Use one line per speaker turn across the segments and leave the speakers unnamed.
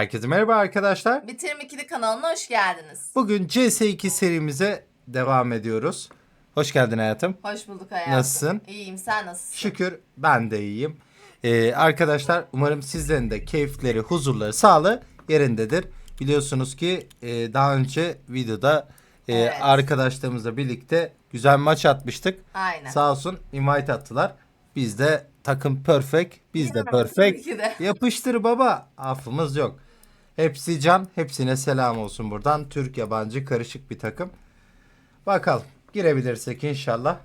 Herkese merhaba arkadaşlar.
Bitirim 2'li kanalına hoş geldiniz.
Bugün CS2 serimize devam ediyoruz. Hoş geldin hayatım.
Hoş bulduk hayatım.
Nasılsın?
İyiyim sen nasılsın?
Şükür ben de iyiyim. Ee, arkadaşlar umarım sizlerin de keyifleri, huzurları, sağlığı yerindedir. Biliyorsunuz ki e, daha önce videoda e,
Evet.
arkadaşlarımızla birlikte güzel maç atmıştık.
Aynen.
Sağ olsun invite attılar. Biz de takım perfect, biz de perfect. Yapıştır baba. Affımız yok. Hepsi can. Hepsine selam olsun buradan. Türk yabancı karışık bir takım. Bakalım. Girebilirsek inşallah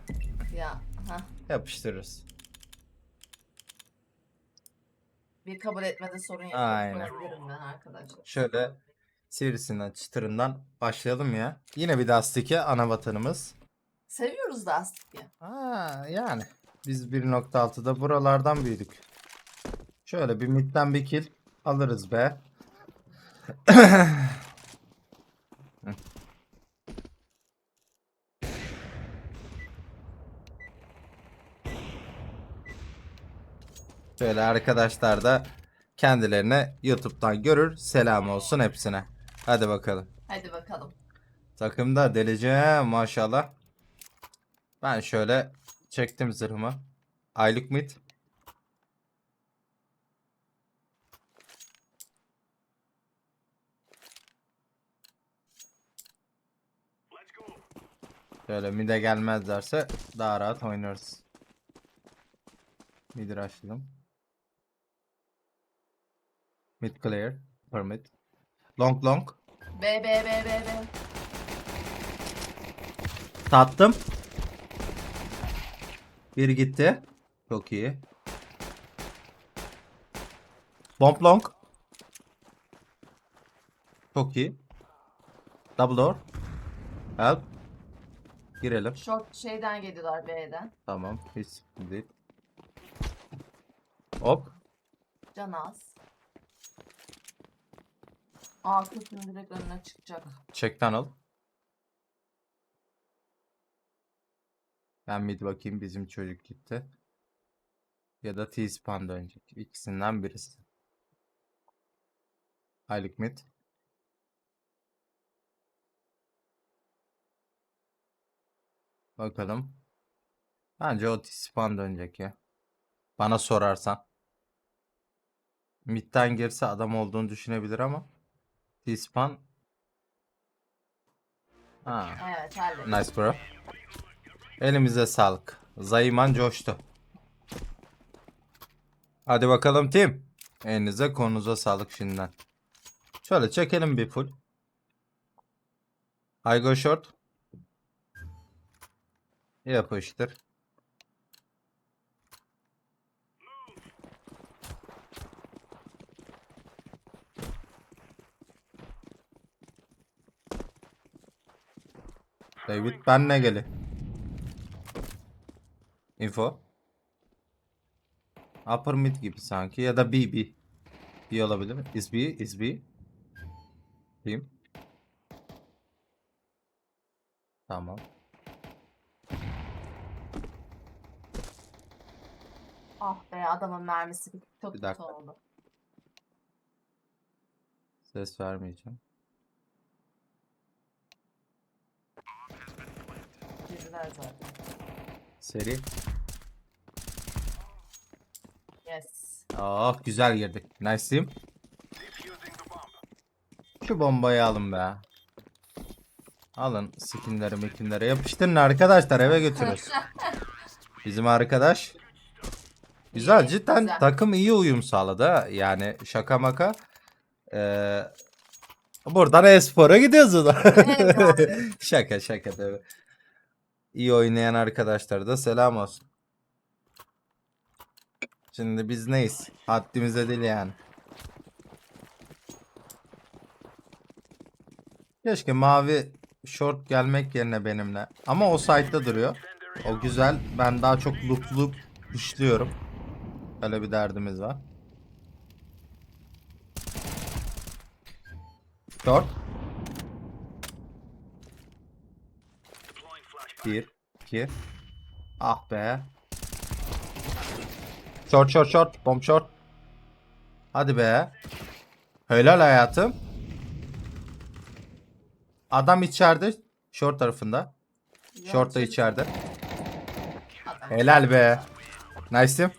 Ya ha.
yapıştırırız.
Bir kabul etmede sorun yok.
Aynen.
Ben arkadaşlar.
Şöyle sivrisinden çıtırından başlayalım ya. Yine bir Dastike ana vatanımız.
Seviyoruz da aslında.
Aa, yani biz 1.6'da buralardan büyüdük. Şöyle bir midden bir kill alırız be. Şöyle arkadaşlar da kendilerine YouTube'dan görür. Selam olsun hepsine. Hadi bakalım.
Hadi bakalım.
Takımda deleceğim maşallah. Ben şöyle çektim zırhımı. Aylık mid. Şöyle mid'e gelmezlerse daha rahat oynarız. Mid'i açtım. Mid clear. Per mid. Long long.
B B B B B.
Tattım. Bir gitti. Çok iyi. Bomb long. Çok iyi. Double door. Help. Girelim.
Short şeyden geliyorlar B'den.
Tamam. Hiç sıkıntı değil. Hop.
Can az. A kısmı direkt önüne çıkacak.
Check'ten al. Ben mid bakayım bizim çocuk gitti. Ya da T-Spawn dönecek. İkisinden birisi. Aylık mid. Bakalım. Bence o T-Spawn dönecek ya. Bana sorarsan. Mid'den girse adam olduğunu düşünebilir ama. T-Spawn. Ha.
Evet hallettim.
Nice bro. Elimize sağlık. Zayıman coştu. Hadi bakalım team. Elinize konunuza sağlık şimdiden. Şöyle çekelim bir full. I go short. Yapıştır. David benle geli. Info. Upper mid gibi sanki ya da B B. Olabilir. Is B, is B. Team. Tamam.
Ah be adamın mermisi. Çok
Bir
kötü
dakika.
oldu.
Ses vermeyeceğim.
Girdiler zaten.
Seri.
Yes.
Oh güzel girdik. Nice team. Şu bombayı alın be. Alın skinleri mekinleri yapıştırın arkadaşlar eve götürürüz. Bizim arkadaş. Güzel
İyi,
cidden
güzel.
takım iyi uyum sağladı ha. Yani şaka maka. Ee, buradan e-spora gidiyoruz.
Evet abi.
şaka şaka tabii. İyi oynayan arkadaşlara da selam olsun. Şimdi biz neyiz? Haddimize değil yani. Keşke mavi short gelmek yerine benimle. Ama o site'da duruyor. O güzel. Ben daha çok loop loop işliyorum. Öyle bir derdimiz var. Short. Bir, iki. Ah be. Short short short. Bomb short. Hadi be. Helal hayatım. Adam içeride. Short tarafında. Short da içeride. Helal be. Nice'im.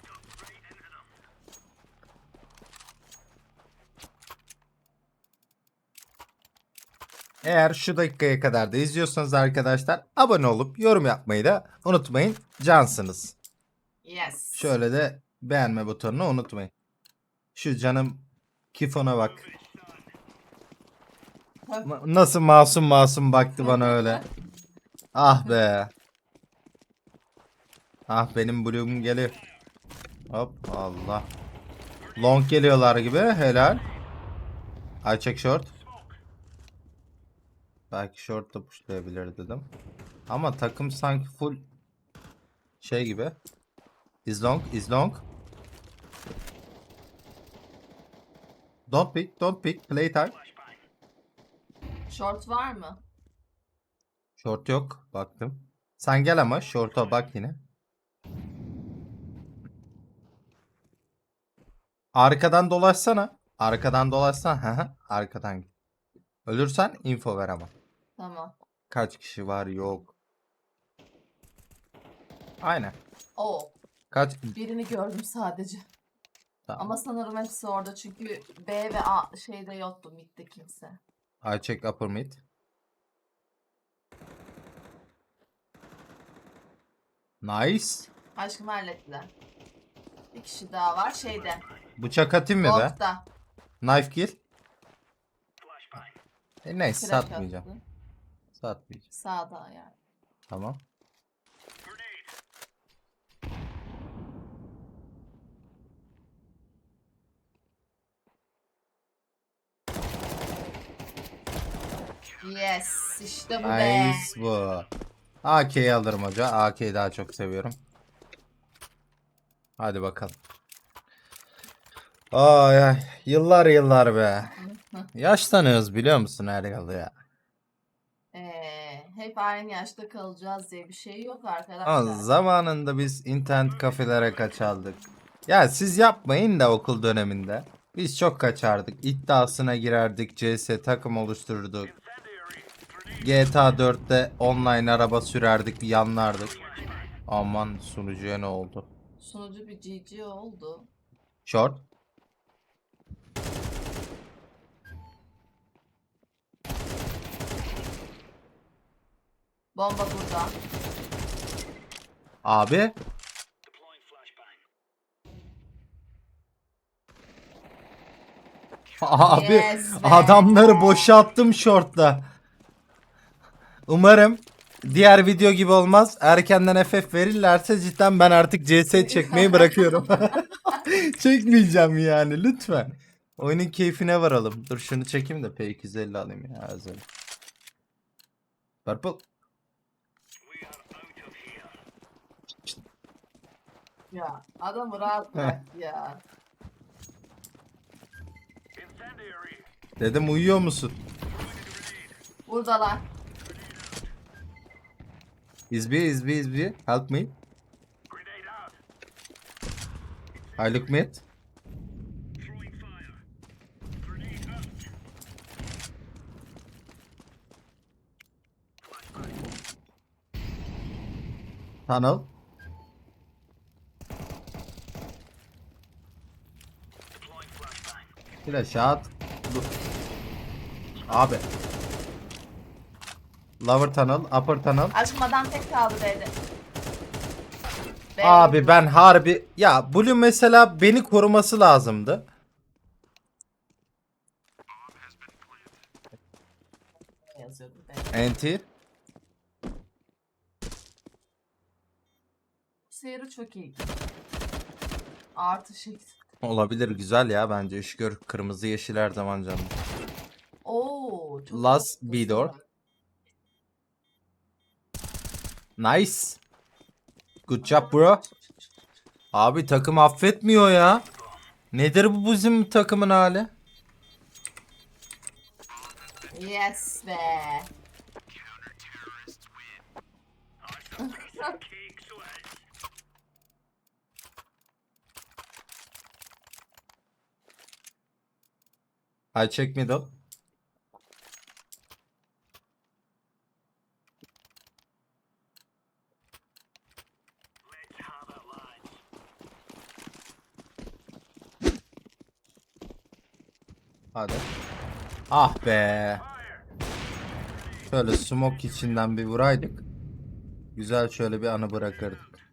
Eğer şu dakikaya kadar da izliyorsanız arkadaşlar abone olup yorum yapmayı da unutmayın. Cansınız.
Yes.
Şöyle de beğenme butonunu unutmayın. Şu canım kifona bak. Ma- Nasıl masum masum baktı bana öyle. Ah be. Ah benim bloom'um geliyor. Hop Allah. Long geliyorlar gibi helal. I check short. Belki short da pushlayabilir dedim. Ama takım sanki full şey gibi. Is long, is long. Don't pick, don't pick. Play time.
Short var mı?
Short yok. Baktım. Sen gel ama short'a bak yine. Arkadan dolaşsana. Arkadan dolaşsana. Arkadan git. Ölürsen info ver ama.
Tamam.
Kaç kişi var yok. Aynen.
Oo.
Kaç
Birini gördüm sadece.
Tamam.
Ama sanırım hepsi orada çünkü B ve A şeyde yoktu midde kimse.
I check upper mid. Nice.
Aşkım hallettiler. Bir kişi daha var şeyde.
Bıçak atayım mı be?
Long'da.
Knife kill. E neyse
Flash
satmayacağım.
attı.
Satmayacağım.
Sağda yani.
Tamam.
Yes. işte bu be.
Nice bu. AK'yi alırım hoca. AK'yi daha çok seviyorum. Hadi bakalım. Ay ay. Yıllar yıllar be. Yaşlanıyoruz biliyor musun Ergal ya?
Hep aynı yaşta kalacağız diye bir şey yok
Ama
arkadaşlar.
zamanında biz internet kafelere kaçardık. Ya siz yapmayın da okul döneminde. Biz çok kaçardık. İddiasına girerdik. CS takım oluştururduk. GTA 4'te online araba sürerdik, yanlardık. Aman sunucuya ne oldu?
Sunucu bir GG oldu.
Short.
Bomba burada.
Abi. Abi
Yes be.
adamları boşalttım shortla. Umarım diğer video gibi olmaz. Erkenden FF verirlerse cidden ben artık CS çekmeyi bırakıyorum. Çekmeyeceğim yani lütfen. Oyunun keyfine varalım. Dur şunu çekeyim de P250 alayım ya özel. Purple.
Ya adamı rahat bırak ya.
Dedim uyuyor musun?
Buradalar.
B, is B. Help me. I look mid. Tunnel. Flash at. Dur. Abi. Lower tunnel, upper tunnel.
Aşkım adam tek kaldı dedi.
Abi ben harbi ya Blue mesela beni koruması lazımdı. NT.
Seyri çok iyi. Artı şey.
Olabilir güzel ya bence iş gör kırmızı yeşil her zaman canım.
Oo, çok
Last
tatlı.
B door. Nice. Good job bro. Abi takım affetmiyor ya. Nedir bu bizim takımın hali?
Yes be.
I check middle. Hadi. Ah be. Şöyle smoke içinden bir vuraydık. Güzel şöyle bir anı bırakırdık.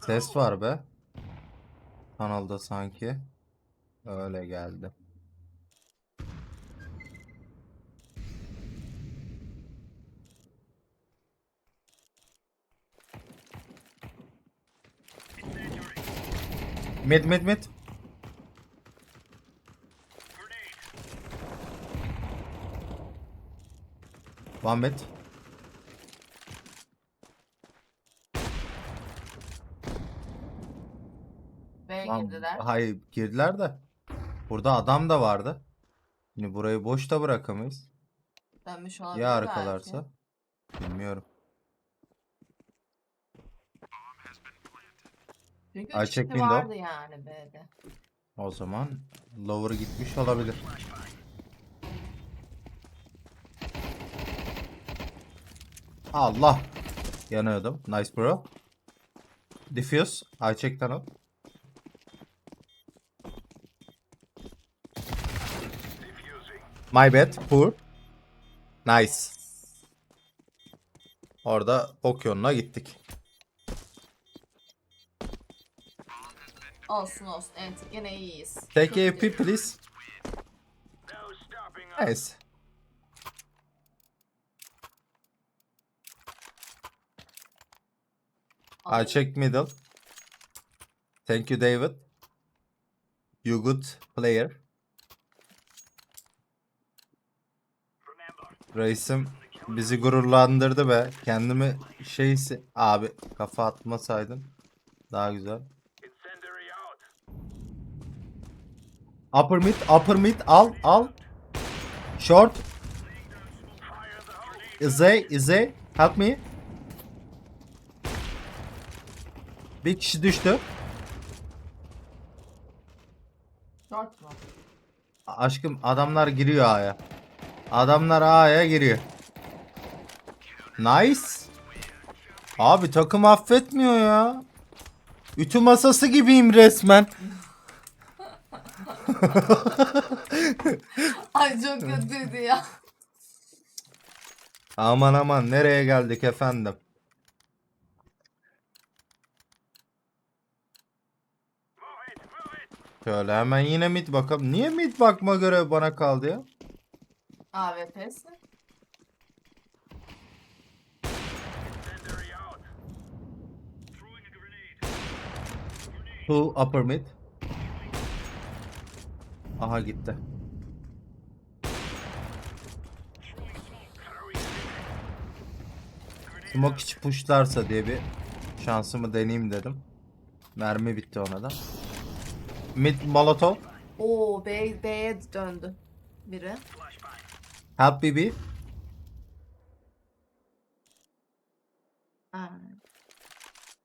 Ses var be. Kanalda sanki. Öyle geldi. Mid mid mid. One mid.
B'ye
Lan,
girdiler.
hayır girdiler de. Burada adam da vardı. Şimdi burayı boş da bırakamayız.
Dönmüş olabilir
Ya arkalarsa? Bilmiyorum.
Çünkü kişi
window.
vardı yani B'de.
O zaman lower gitmiş olabilir. Allah. Yanıyordum. Nice bro. Diffuse. I check My bad. Poor. Nice. Orada ok yoluna gittik.
Olsun olsun. Evet yine iyiyiz.
Take
iyi.
AP please. Nice. I check middle. Thank you David. You good player. Reisim bizi gururlandırdı be. Kendimi şeysi abi kafa atmasaydın daha güzel. Upper mid, upper mid al al. Short. Izay, Izay, help me. Bir kişi düştü.
Short mu?
Aşkım adamlar giriyor A'ya. Adamlar A'ya giriyor. Nice. Abi takım affetmiyor ya. Ütü masası gibiyim resmen.
Ay çok kötüydü ya.
Aman aman nereye geldik efendim? Şöyle hemen yine mid bakalım. Niye mid bakma görevi bana kaldı ya?
AWP'si.
Two upper mid. Aha gitti. Smoke hiç pushlarsa diye bir şansımı deneyeyim dedim. Mermi bitti ona da. Mid molotov.
Oo B, B'ye döndü. Biri.
Help BB.
Ha.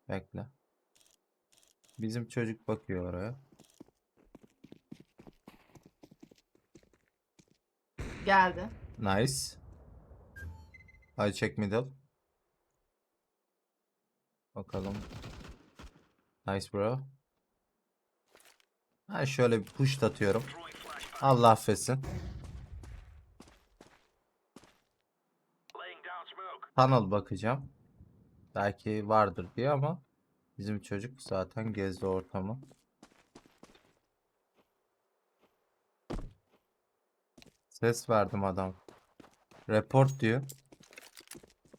Bekle. Bizim çocuk bakıyor oraya.
Geldi.
Nice. I check middle. Bakalım. Nice bro. Ha şöyle bir push atıyorum. Allah affetsin. Tunnel bakacağım. Belki vardır diye ama bizim çocuk zaten gezdi ortamı. Ses verdim adam. Report diyor.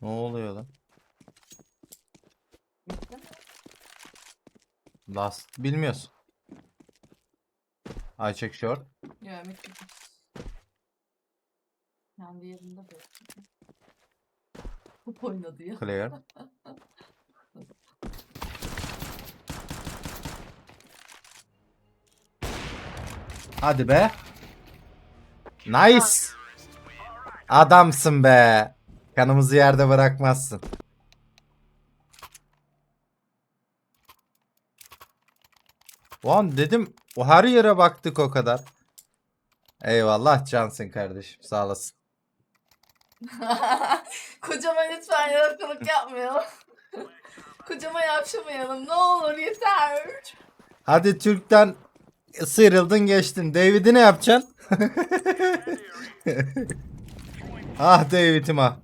Ne oluyor lan? Last bilmiyorsun. I check short.
Yok bitti. Kendi yerinde bekliyor. Top oynadı ya.
Clear. Hadi be. Nice. Adamsın be. Kanımızı yerde bırakmazsın. Ulan dedim o her yere baktık o kadar. Eyvallah cansın kardeşim sağ olasın.
Kocama lütfen yalakalık yapmayalım. Kocama yavşamayalım. Ne olur yeter.
Hadi Türk'ten sıyrıldın geçtin. David'i ne yapacaksın? ah David'im ah.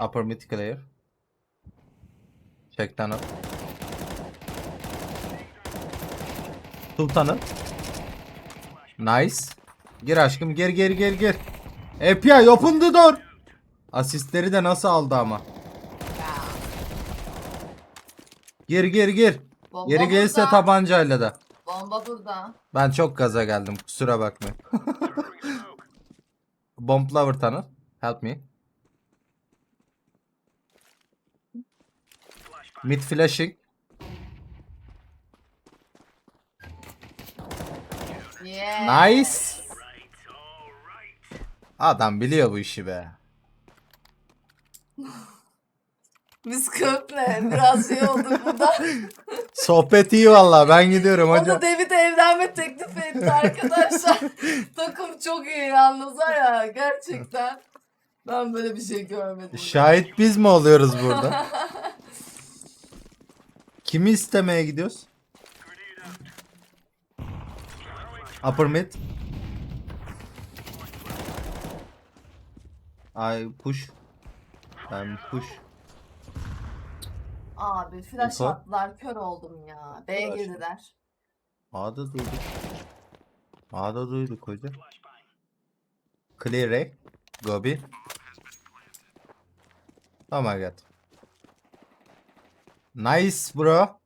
Upper mid clear. Check tunnel. Sultan'ın. Nice. Gir aşkım gir gir gir gir. API open the door. Asistleri de nasıl aldı ama. Gir gir gir.
bomba
Geri gelirse
burada.
tabancayla da.
Bomba burada.
Ben çok gaza geldim kusura bakmayın. Bomb lover tunnel. Help me. Mid flashing.
Yeah.
Nice. Adam biliyor bu işi be.
Biz köple biraz şey olduk burada.
Sohbet iyi valla ben gidiyorum
o da
hocam.
David evlenme teklif etti arkadaşlar. Takım çok iyi yalnız var ya gerçekten. Ben böyle bir şey görmedim.
Şahit biz mi oluyoruz burada? Kimi istemeye gidiyoruz? Upper mid. I push. I'm push.
Abi flash
Info.
attılar kör oldum ya. B'ye
Flash.
girdiler.
A'da duyduk. A'da duyduk hoca. Clear. Gobi. Oh my god. Nice bro.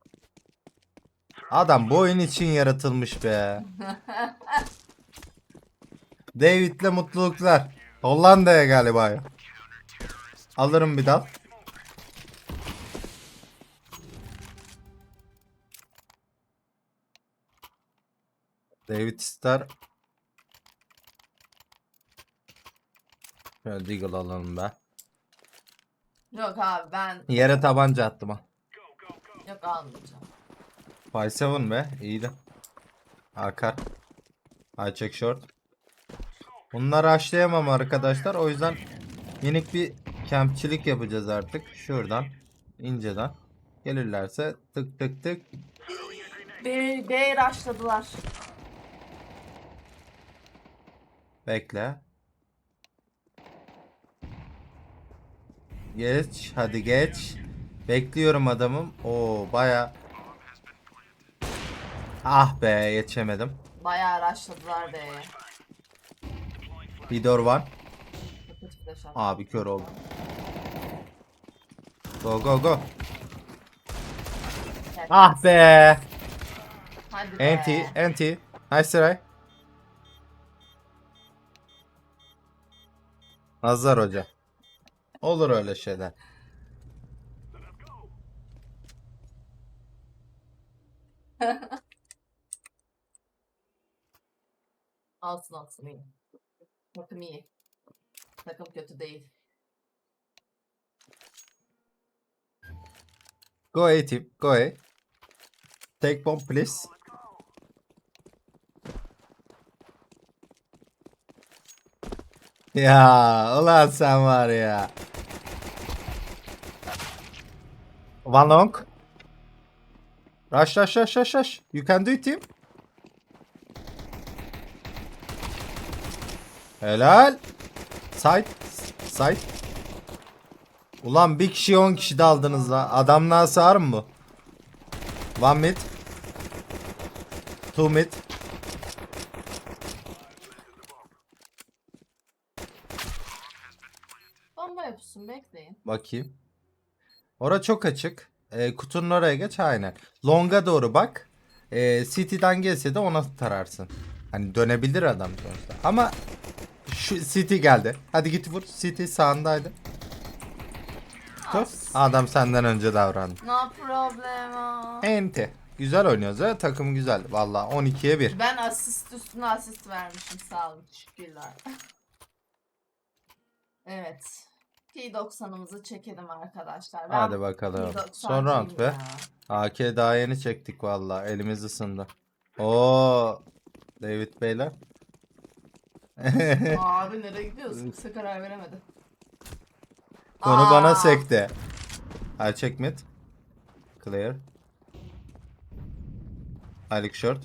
Adam bu oyun için yaratılmış be. David'le mutluluklar. Hollanda'ya galiba. Alırım bir dal. David Star. Şöyle Deagle alalım be.
Yok abi ben
Yere tabanca attım ha.
Yok almayacağım.
5-7 be. iyiydi. Akar. High check short. Bunları açlayamam arkadaşlar. O yüzden minik bir kempçilik yapacağız artık. Şuradan. inceden. Gelirlerse tık tık tık.
B, B rushladılar.
Bekle. Geç. Hadi geç. Bekliyorum adamım. Oo baya. Ah be geçemedim.
Bayağı rushladılar B'ye.
Bir door var. Abi kör oldu. Go go go. Ah be.
Hadi be.
Anti anti. Nice try. Nazar hoca. Olur öyle şeyler.
Alsın alsın iyi. Takım iyi. Takım kötü değil.
Go A team. Go A. Take bomb please. Ya ulan sen var ya. One long. Rush rush rush rush rush. You can do it team. Helal. Side. Side. Ulan bir kişi 10 kişi de aldınız la. Adamlığa sığar mı bu? One mid. Two mid.
Bomba yapışsın bekleyin.
Bakayım. Ora çok açık. Ee, kutunun oraya geç aynen. Long'a doğru bak. Ee, City'den gelse de ona tararsın. Hani dönebilir adam sonuçta. Ama şu City geldi. Hadi git vur. City sağındaydı. Tut. Adam senden önce davrandı.
No problema.
Enti. Güzel oynuyoruz ha. Takım güzel. Valla 12'ye 1.
Ben asist üstüne asist vermişim sağ olun teşekkürler. evet. P90'ımızı çekelim arkadaşlar. Ben
Hadi bakalım.
P90'cıyım
Son round be. AK daha yeni çektik valla. Elimiz ısındı. Oo. David Beyler.
Abi nereye gidiyorsun? Kimse karar veremedi.
Konu
Aa,
bana sekti. I check mid. Clear. I look short.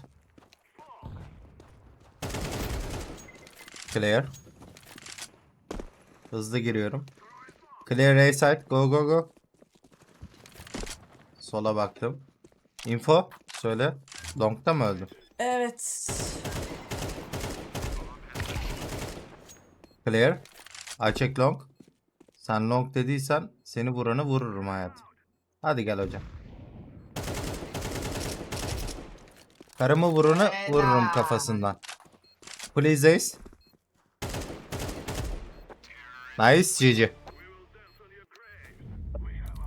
Clear. Hızlı giriyorum. Clear A side. Go go go. Sola baktım. Info. Söyle. Long'da mı öldün?
Evet.
Clear. I check long. Sen long dediysen seni vuranı vururum hayatım. Hadi gel hocam. Karımı vuranı vururum kafasından. Please ace. Nice GG.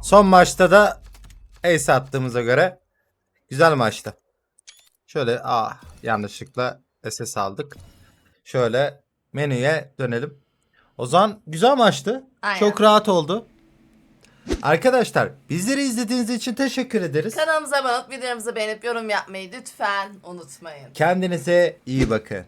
Son maçta da ace attığımıza göre güzel maçtı. Şöyle ah yanlışlıkla SS aldık. Şöyle menüye dönelim. O zaman güzel maçtı.
Aynen.
Çok rahat oldu. Arkadaşlar bizleri izlediğiniz için teşekkür ederiz.
Kanalımıza abone olup videomuzu beğenip yorum yapmayı lütfen unutmayın.
Kendinize iyi bakın.